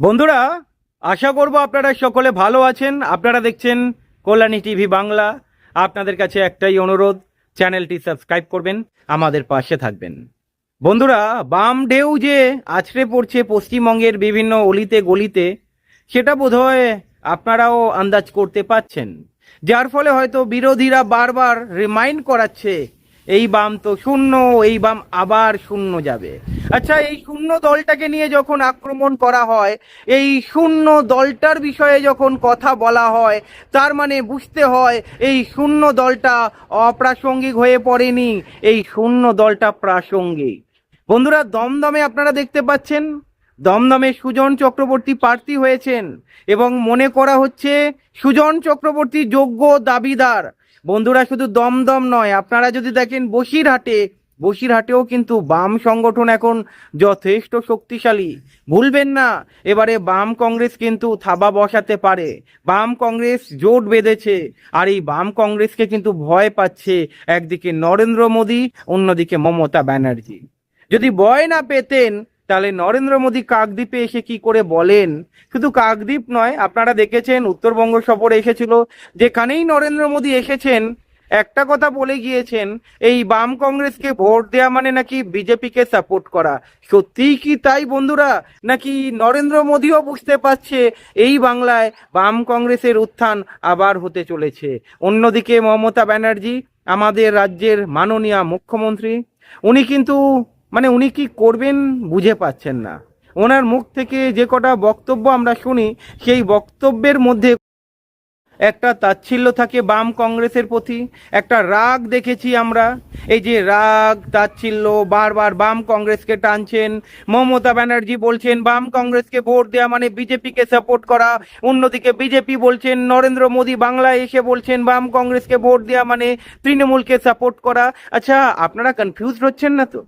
বন্ধুরা, আশা করব আপনারা সকলে ভালো আছেন। আপনারা দেখছেন কল্যাণী টিভি বাংলা। আপনাদের কাছে একটাই অনুরোধ, চ্যানেলটি সাবস্ক্রাইব করবেন, আমাদের পাশে থাকবেন। বন্ধুরা, বাম ঢেউ যে আছড়ে পড়ছে পশ্চিমবঙ্গের বিভিন্ন অলিতে গলিতে, সেটা বোধহয় আপনারাও আন্দাজ করতে পাচ্ছেন যার ফলে হয়তো বিরোধীরা বারবার রিমাইন্ড করাচ্ছে এই বাম তো শূন্য, এই বাম আবার শূন্য যাবে। আচ্ছা এই শূন্য দলটাকে নিয়ে যখন আক্রমণ করা হয়, এই শূন্য দলটার বিষয়ে যখন কথা বলা হয়, তার মানে বুঝতে হয় এই শূন্য দলটা অপ্রাসঙ্গিক হয়ে পড়েনি, এই শূন্য দলটা প্রাসঙ্গিক। বন্ধুরা, দমদমে আপনারা দেখতে পাচ্ছেন, দমদমে সুজন চক্রবর্তী প্রার্থী হয়েছেন এবং মনে করা হচ্ছে সুজন চক্রবর্তী যোগ্য দাবিদার। বন্ধুরা, শুধু দমদম নয়, আপনারা যদি দেখেন বসিরহাটে, বসিরহাটেও কিন্তু বাম সংগঠন এখন যথেষ্ট শক্তিশালী। ভুলবেন না, এবারে বাম কংগ্রেস কিন্তু থাবা বসাতে পারে। বাম কংগ্রেস জোট বেঁধেছে, আর এই বাম কংগ্রেসকে কিন্তু ভয় পাচ্ছে একদিকে নরেন্দ্র মোদী, অন্যদিকে মমতা ব্যানার্জি। যদি ভয় না পেতেন তাহলে নরেন্দ্র মোদী কাকদ্বীপে এসে কি করে বলেন? শুধু কাকদ্বীপ নয়, আপনারা দেখেছেন উত্তরবঙ্গ সফরে এসেছিল, যেখানেই নরেন্দ্র মোদী এসেছেন, একটা কথা বলে গিয়েছেন, এই বাম কংগ্রেসকে ভোট দেওয়া মানে নাকি বিজেপিকে সাপোর্ট করা। সত্যিই কি তাই বন্ধুরা? নাকি নরেন্দ্র মোদীও বুঝতে পারছে এই বাংলায় বাম কংগ্রেসের উত্থান আবার হতে চলেছে? অন্যদিকে মমতা ব্যানার্জি, আমাদের রাজ্যের মাননীয় মুখ্যমন্ত্রী, উনি কিন্তু মানে উনি কি করবেন বুঝে পাচ্ছেন না। ওনার মুখ থেকে যে কটা বক্তব্য আমরা শুনি, সেই বক্তব্যের মধ্যে একটা তাচ্ছিল্য থাকে বাম কংগ্রেসের প্রতি, একটা রাগ দেখেছি আমরা, এই যে রাগ, তাচ্ছিল্য, বারবার বাম কংগ্রেসকে টানছেন, মমতা ব্যানার্জি বলছেন বাম কংগ্রেসকে ভোট দেওয়া মানে বিজেপিকে সাপোর্ট করা, অন্যদিকে বিজেপি বলছেন নরেন্দ্র মোদী বাংলায় এসে বলছেন বাম কংগ্রেসকে ভোট দেওয়া মানে তৃণমূলকে সাপোর্ট করা। আচ্ছা আপনারা কনফিউজড হচ্ছেন না তো?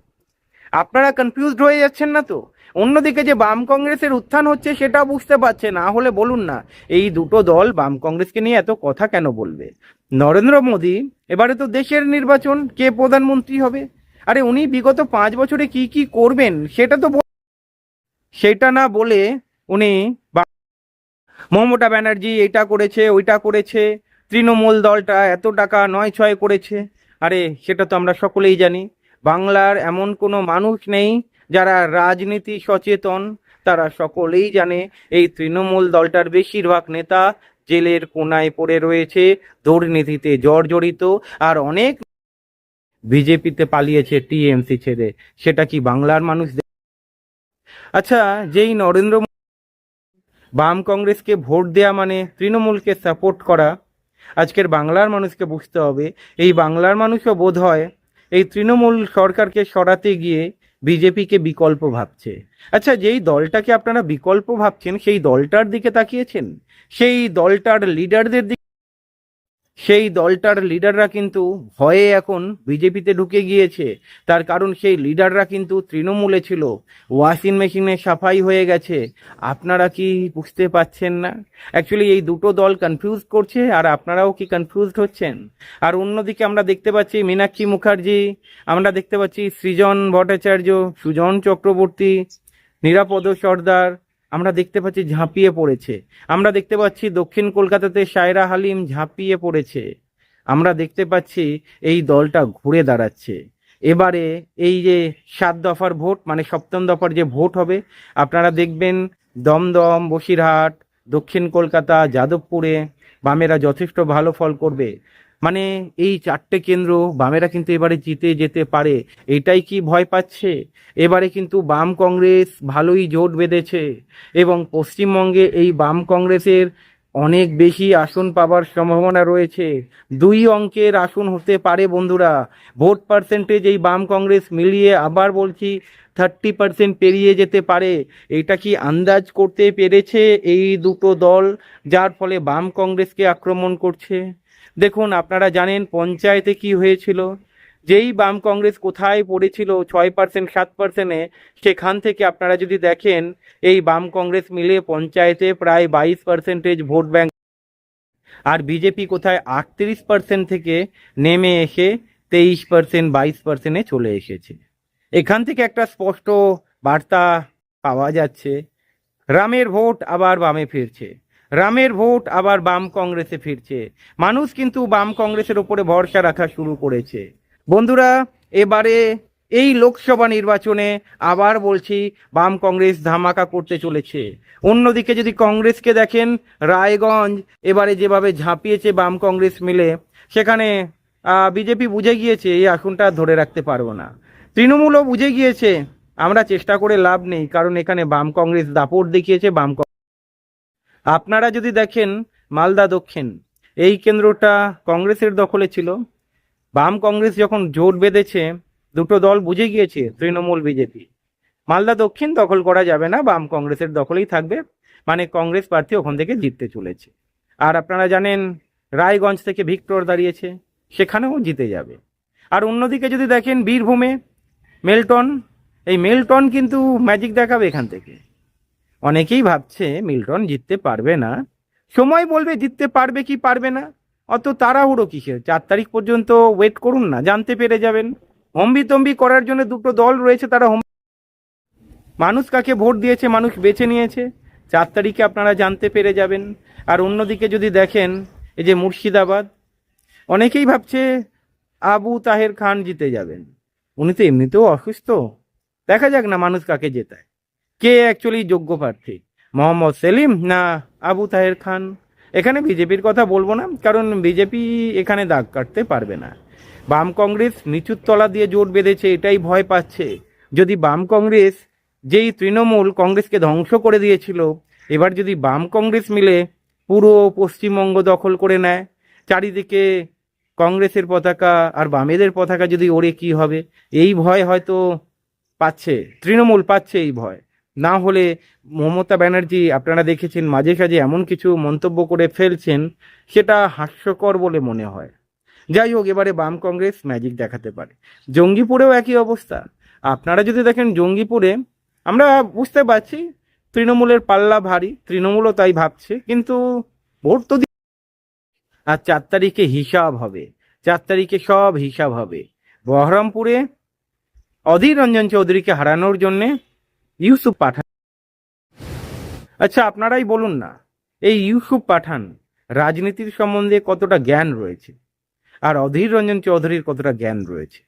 আপনারা কনফিউজড হয়ে যাচ্ছেন না তো? অন্যদিকে যে বাম কংগ্রেসের উত্থান হচ্ছে সেটা বুঝতে পারছে না, হলে বলুন না, এই দুটো দল বাম কংগ্রেসকে নিয়ে এত কথা কেন বলবে? নরেন্দ্র মোদী, এবারে তো দেশের নির্বাচন, কে প্রধানমন্ত্রী হবে? আরে উনি বিগত পাঁচ বছরে কি কি করবেন, সেটা তো সেটা না বলে উনি মমতা ব্যানার্জি এটা করেছে, ওইটা করেছে, তৃণমূল দলটা এত টাকা নয় ছয় করেছে। আরে সেটা তো আমরা সকলেই জানি। বাংলার এমন কোনো মানুষ নেই যারা রাজনীতি সচেতন। তারা সকলেই জানে এই তৃণমূল দলটার বেশিরভাগ নেতা জেলের কোনায় পড়ে রয়েছে, দুর্নীতিতে জর্জরিত, আর অনেক বিজেপিতে পালিয়েছে টিএমসি ছেড়ে। সেটা কি বাংলার মানুষ আচ্ছা যেই নরেন্দ্র বাম কংগ্রেসকে ভোট দেয়া মানে তৃণমূলকে সাপোর্ট করা। আজকের বাংলার মানুষকে বুঝতে হবে, এই বাংলার মানুষও বোধ হয় এই তৃণমূল সরকারকে সরাতে গিয়ে বিজেপিকে বিকল্প ভাবছে। আচ্ছা যেই দলটাকে আপনারা বিকল্প ভাবছেন, সেই দলটার দিকে তাকিয়েছেন? সেই দলটার লিডারদের দিকে সেই দলটার লিডাররা কিন্তু ভয়ে এখন বিজেপিতে ঢুকে গিয়েছে। তার কারণ সেই লিডাররা কিন্তু তৃণমূলে ছিল। ওয়াশিং মেশিনে সাফাই হয়ে গেছে। আপনারা কি বুঝতে পাচ্ছেন না? অ্যাকচুয়ালি এই দুটো দল কনফিউজ করছে আর আপনারাও কি কনফিউজড হচ্ছেন? আর অন্যদিকে আমরা দেখতে পাচ্ছি মীনাক্ষী মুখার্জি, আমরা দেখতে পাচ্ছি সৃজন ভট্টাচার্য, সুজন চক্রবর্তী, নিরাপদ সর্দার আমরা দেখতে পাচ্ছি ঝাঁপিয়ে পড়েছে। আমরা দেখতে পাচ্ছি দক্ষিণ কলকাতাতে সায়রা হালিম ঝাঁপিয়ে পড়েছে। আমরা দেখতে পাচ্ছি এই দলটা ঘুরে দাঁড়াচ্ছে। এবারে এই যে সাত দফার ভোট মানে সপ্তম দফার যে ভোট হবে, আপনারা দেখবেন দমদম, বসিরহাট, দক্ষিণ কলকাতা, যাদবপুরে বামেরা যথেষ্ট ভালো ফল করবে। মানে এই চারটে কেন্দ্র বামেরা কিন্তু এবারে জিতে যেতে পারে, এটাই কি ভয় পাচ্ছে? এবারে কিন্তু বাম কংগ্রেস ভালোই জোট বেঁধেছে এবং পশ্চিমবঙ্গে এই বাম কংগ্রেসের অনেক বেশি আসন পাবার সম্ভাবনা রয়েছে। দুই অঙ্কের আসন হতে পারে বন্ধুরা। ভোট পার্সেন্টেজ এই বাম কংগ্রেস মিলিয়ে আবার বলছি থার্টি পার্সেন্ট পেরিয়ে যেতে পারে। এটা কি আন্দাজ করতে পেরেছে এই দুটো দল যার ফলে বাম কংগ্রেসকে আক্রমণ করছে? দেখুন, আপনারা জানেন পঞ্চায়েতে কি হয়েছিল? যেই বাম কংগ্রেস কোথায় পড়েছিল, ছয় পার্সেন্ট সাত পার্সেন্টে সেখান থেকে আপনারা যদি দেখেন, এই বাম কংগ্রেস মিলে পঞ্চায়েতে প্রায় বাইশ পার্সেন্টেজ ভোট ব্যাংক আর বিজেপি কোথায় আটত্রিশ পার্সেন্ট থেকে নেমে এসে তেইশ পার্সেন্ট বাইশ পার্সেন্টে চলে এসেছে। এখান থেকে একটা স্পষ্ট বার্তা পাওয়া যাচ্ছে, রামের ভোট আবার বামে ফিরছে। রামের ভোট আবার বাম কংগ্রেসে ফিরছে। মানুষ কিন্তু বাম কংগ্রেসের ওপরে ভরসা রাখা শুরু করেছে। বন্ধুরা, এবারে এই লোকসভা নির্বাচনে আবার বলছি, বাম কংগ্রেস ধামাকা করতে চলেছে। অন্যদিকে যদি কংগ্রেসকে দেখেন, রায়গঞ্জ এবারে যেভাবে ঝাঁপিয়েছে বাম কংগ্রেস মিলে, সেখানে বিজেপি বুঝে গিয়েছে, এই আসনটা ধরে রাখতে পারব না। তৃণমূলও বুঝে গিয়েছে, আমরা চেষ্টা করে লাভ নেই, কারণ এখানে বাম কংগ্রেস দাপট দেখিয়েছে, বাম আপনারা যদি দেখেন মালদা দক্ষিণ, এই কেন্দ্রটা কংগ্রেসের দখলে ছিল। বাম কংগ্রেস যখন জোট বেঁধেছে, দুটো দল বুঝে গিয়েছে তৃণমূল, বিজেপি। মালদা দক্ষিণ দখল করা যাবে না, বাম কংগ্রেসের দখলেই থাকবে। মানে কংগ্রেস প্রার্থী ওখান থেকে জিততে চলেছে। আর আপনারা জানেন, রায়গঞ্জ থেকে ভিক্টর দাঁড়িয়েছে, সেখানেও জিতে যাবে। আর অন্যদিকে যদি দেখেন বীরভূমে, মেলটন, এই মেলটন কিন্তু ম্যাজিক দেখাবে এখান থেকে। অনেকেই ভাবছে মিল্টন জিততে পারবে না। সময় বলবে জিততে পারবে কি পারবে না? অত তাড়াহুড়ো কিসের? চার তারিখ পর্যন্ত ওয়েট করুন না, জানতে পেরে যাবেন। হম্বি তম্বি করার জন্য দুটো দল রয়েছে, তারা হম মানুষ কাকে ভোট দিয়েছে, মানুষ বেছে নিয়েছে। চার তারিখে আপনারা জানতে পেরে যাবেন। আর অন্যদিকে যদি দেখেন, এই যে মুর্শিদাবাদ, অনেকেই ভাবছে আবু তাহের খান জিতে যাবেন। উনি তো এমনিতেও অসুস্থ। দেখা যাক না মানুষ কাকে জেতায়। কে অ্যাকচুয়ালি যোগ্য প্রার্থী? মোহাম্মদ সেলিম না আবু তাহের খান? এখানে বিজেপির কথা বলব না, কারণ বিজেপি এখানে দাগ কাটতে পারবে না। বাম কংগ্রেস নিচুর তলা দিয়ে জোট বেঁধেছে, এটাই ভয় পাচ্ছে। যদি বাম কংগ্রেস যেই তৃণমূল কংগ্রেসকে ধ্বংস করে দিয়েছিল, এবার যদি বাম কংগ্রেস মিলে পুরো পশ্চিমবঙ্গ দখল করে নেয়, চারিদিকে কংগ্রেসের পতাকা আর বামেদের পতাকা যদি ওড়ে, কি হবে? এই ভয় হয়তো পাচ্ছে, তৃণমূল পাচ্ছে এই ভয়। না হলে মমতা ব্যানার্জি, আপনারা দেখেছেন মাঝে সাঝে এমন কিছু মন্তব্য করে ফেলছেন, সেটা হাস্যকর বলে মনে হয়। যাই হোক, এবারে বাম কংগ্রেস ম্যাজিক দেখাতে পারে। জঙ্গিপুরেও একই অবস্থা। আপনারা যদি দেখেন জঙ্গিপুরে, আমরা বুঝতে পারছি, তৃণমূলের পাল্লা ভারী, তৃণমূলও তাই ভাবছে, কিন্তু ভোট তো আর চার তারিখে হিসাব হবে। চার তারিখে সব হিসাব হবে। বহরমপুরে অধীর রঞ্জন চৌধুরীকে হারানোর জন্যে ইউসুফ পাঠান। আচ্ছা আপনারাই বলুন না, এই ইউসুফ পাঠান রাজনীতির সম্বন্ধে কতটা জ্ঞান রয়েছে? আর অধীর রঞ্জন চৌধুরীর কতটা জ্ঞান রয়েছে?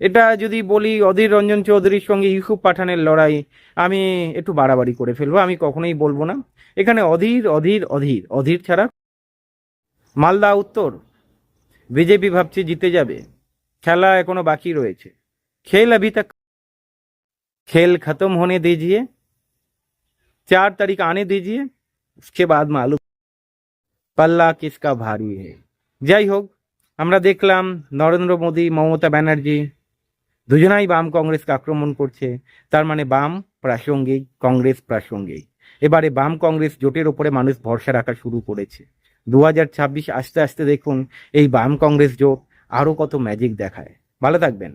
এটা যদি বলি, অধীর রঞ্জন চৌধুরীর সঙ্গে ইউসুফ পাঠানের লড়াই আমি একটু বাড়াবাড়ি করে ফেলব, আমি কখনোই বলব না। এখানে অধীর অধীর অধীর অধীর ছাড়া মালদা উত্তর, বিজেপি ভাবছে জিতে যাবে, খেলা এখনও বাকি রয়েছে। খেল আভি তাক खेल खत्म होने दीजिए चार तारीख आने दीजिए उसके बाद मालूम পাল্লা কিসকা ভারী হে যাই হোক আমরা দেখলাম নরেন্দ্র মোদী মমতা ব্যানার্জি দুজনাই বাম কংগ্রেসকে আক্রমণ করছে তার মানে বাম প্রাসঙ্গিক কংগ্রেস প্রাসঙ্গিক এবারে বাম কংগ্রেস জোটের ওপরে মানুষ ভরসা রাখা শুরু করেছে দু হাজার ছাব্বিশ আস্তে আস্তে দেখুন এই বাম কংগ্রেস জোট আরও কত ম্যাজিক দেখায় ভালো থাকবেন